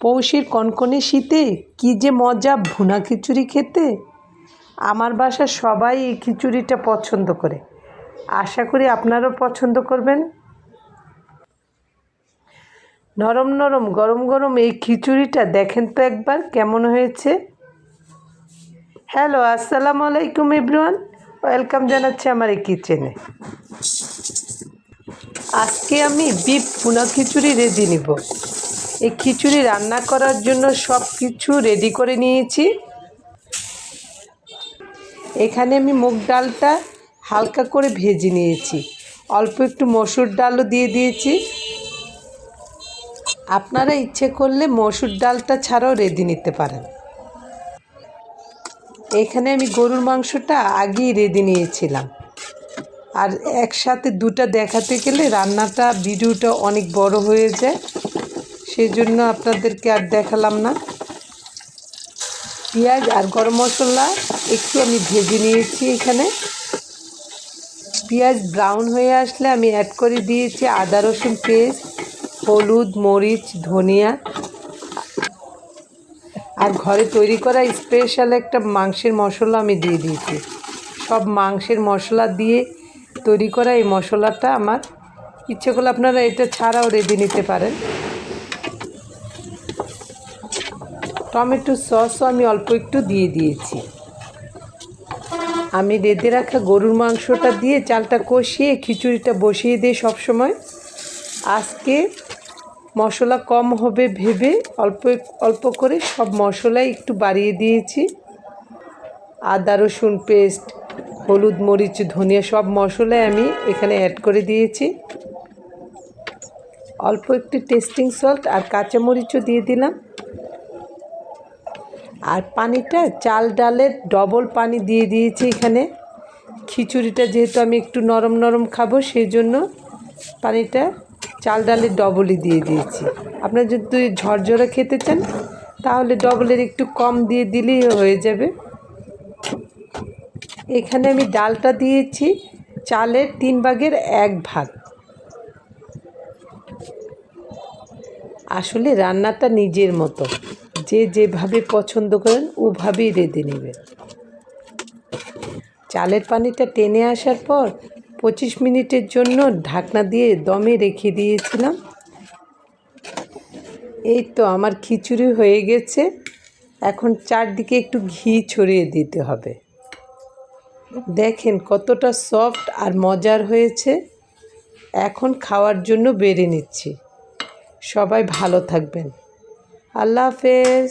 পৌষের কনকনে শীতে কী যে মজা ভুনা খিচুড়ি খেতে। আমার বাসার সবাই এই খিচুড়িটা পছন্দ করে। আশা করি আপনারাও পছন্দ করবেন। নরম নরম, গরম গরম এই খিচুড়িটা দেখেন তো একবার কেমন হয়েছে। হ্যালো, আসসালামু আলাইকুম ইব্রুয়ান ওয়েলকাম জানাচ্ছি আমার এই কিচেনে আজকে আমি বিপ ভুনা খিচুড়ি রেডি নিব। এই খিচুড়ি রান্না করার জন্য সব কিছু রেডি করে নিয়েছি। এখানে আমি মুগ ডালটা হালকা করে ভেজে নিয়েছি। অল্প একটু মসুর ডালও দিয়ে দিয়েছি। আপনারা ইচ্ছে করলে মসুর ডালটা ছাড়াও রেডি নিতে পারেন। এখানে আমি গরুর মাংসটা আগেই রেডি নিয়েছিলাম। আর একসাথে দুটা দেখাতে গেলে রান্নাটা, ভিডিওটা অনেক বড় হয়ে যায়। সেই জন্য আপনাদেরকে আর দেখালাম না। পেঁয়াজ আর গরম মশলা একটু আমি ভেজে নিয়েছি এখানে। পেঁয়াজ ব্রাউন হয়ে আসলে আমি অ্যাড করে দিয়েছি আদা, রসুন পেস্ট, হলুদ, মরিচ, ধনিয়া। আর ঘরে তৈরি করা স্পেশাল একটা মাংসের মশলা আমি দিয়ে দিয়েছি। সব মাংসের মশলা দিয়ে তৈরি করা এই মশলাটা আমার ইচ্ছে করলে আপনারা এটা ছাড়াও রেডি নিতে পারেন। টমেটো সসও আমি অল্প একটু দিয়ে দিয়েছি। আমি রেঁধে রাখা গরুর মাংসটা দিয়ে চালটা কষিয়ে খিচুড়িটা বসিয়ে দিই সবসময়। আজকে মশলা কম হবে ভেবে অল্প অল্প করে সব মশলাই একটু বাড়িয়ে দিয়েছি। আদা, রসুন পেস্ট, হলুদ, মরিচ, ধনিয়া সব মশলাই আমি এখানে অ্যাড করে দিয়েছি। অল্প একটু টেস্টিং সল্ট আর কাঁচামরিচও দিয়ে দিলাম। আর পানিটা চাল ডালের ডবল পানি দিয়ে দিয়েছি এখানে। খিচুড়িটা যেহেতু আমি একটু নরম নরম খাব সেই জন্য পানিটা চাল ডালের ডবলই দিয়ে দিয়েছি। আপনার যদি ঝরঝরে খেতে চান, তাহলে ডবলের একটু কম দিয়ে দিলেই হয়ে যাবে। এখানে আমি ডালটা দিয়েছি চালের তিন ভাগের এক ভাগ। আসলে রান্নাটা নিজের মতো। যে যেভাবে পছন্দ করেন, ওভাবেই রেঁধে নেবেন। চালের পানিটা টেনে আসার পর পঁচিশ মিনিটের জন্য ঢাকনা দিয়ে দমে রেখে দিয়েছিলাম। এই তো আমার খিচুড়ি হয়ে গেছে। এখন চারদিকে একটু ঘি ছড়িয়ে দিতে হবে। দেখেন কতটা সফট আর মজার হয়েছে। এখন খাওয়ার জন্য বেড়ে নিচ্ছি। সবাই ভালো থাকবেন। আল্লাহ হাফেজ।